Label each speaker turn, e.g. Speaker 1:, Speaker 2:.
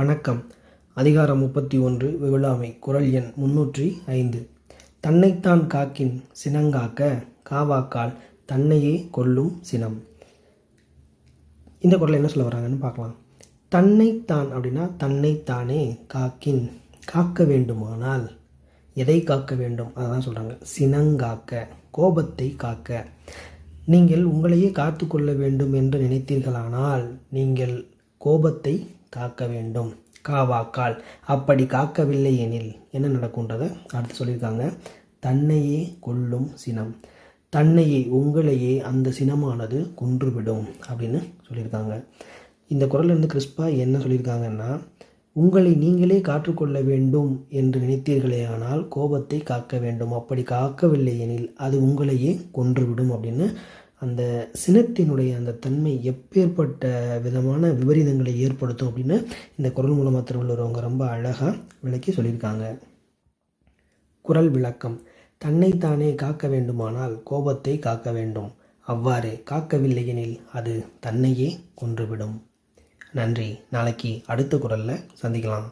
Speaker 1: வணக்கம். அதிகாரம் முப்பத்தி ஒன்று விவிழாமை குரல் எண் முன்னூற்றி ஐந்து. தன்னைத்தான் காக்கின் சினங்காக்க காவாக்கால் தன்னையே கொல்லும் சினம். இந்த குரல் என்ன சொல்ல வராங்கன்னு பார்க்கலாம். தன்னைத்தான் அப்படின்னா தன்னைத்தானே காக்கின் காக்க வேண்டுமானால் எதை காக்க வேண்டும்? அதான் சொல்கிறாங்க சினங்காக்க கோபத்தை காக்க. நீங்கள் உங்களையே காத்து கொள்ள வேண்டும் என்று நினைத்தீர்களானால் நீங்கள் கோபத்தை காக்க வேண்டும். காவாக்கால். அப்படி காக்கவில்லை எனில் என்ன நடக்கும்ன்றதை அடுத்து சொல்லியிருக்காங்க தன்னையே கொல்லும் சினம். தன்னையே உங்களையே அந்த சினமானது கொன்றுவிடும் அப்படின்னு சொல்லியிருக்காங்க. இந்த குரல்ல இருந்து கிறிஸ்பா என்ன சொல்லியிருக்காங்கன்னா உங்களை நீங்களே காற்றுக்கொள்ள வேண்டும் என்று நினைத்தீர்களே ஆனால் கோபத்தை காக்க வேண்டும். அப்படி காக்கவில்லை எனில் அது உங்களையே கொன்றுவிடும் அப்படின்னு அந்த சினத்தினுடைய அந்த தன்மை எப்பேற்பட்ட விதமான விபரீதங்களை ஏற்படுத்தும் அப்படின்னு இந்த குரல் மூலமாக திருவள்ளுவர் அவங்க ரொம்ப அழகாக விளக்கி சொல்லியிருக்காங்க. குரல் விளக்கம். தன்னைத்தானே காக்க வேண்டுமானால் கோபத்தை காக்க வேண்டும். அவ்வாறு காக்கவில்லை எனில் அது தன்னையே கொன்றுவிடும். நன்றி. நாளைக்கு அடுத்த குரலில் சந்திக்கலாம்.